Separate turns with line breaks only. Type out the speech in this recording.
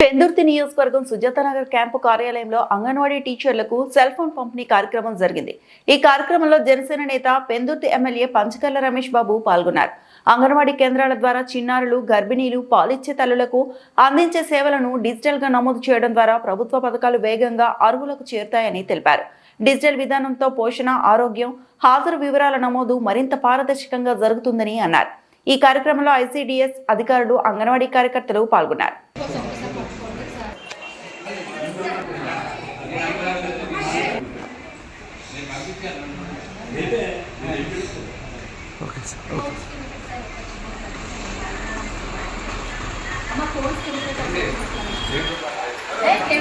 పెందుర్తి నియోజకవర్గం సుజాతనగర్ క్యాంపు కార్యాలయంలో అంగన్వాడీ టీచర్లకు సెల్ ఫోన్ పంపిణీ కార్యక్రమం జరిగింది. ఈ కార్యక్రమంలో జనసేన నేత పెందుర్తి ఎమ్మెల్యే పంచకర్ల రమేష్ బాబు పాల్గొన్నారు. అంగన్వాడీ కేంద్రాల ద్వారా చిన్నారులు గర్భిణీలు పాలిచ్చే తల్లులకు అందించే సేవలను డిజిటల్గా నమోదు చేయడం ద్వారా ప్రభుత్వ పథకాలు వేగంగా అర్హులకు చేరుతాయని తెలిపారు. డిజిటల్ విధానంతో పోషణ ఆరోగ్యం హాజరు వివరాల నమోదు మరింత పారదర్శకంగా జరుగుతుందని అన్నారు. ఈ కార్యక్రమంలో ఐసీడీఎస్ అధికారులు అంగన్వాడీ కార్యకర్తలు పాల్గొన్నారు.
Okay sir. ఓకే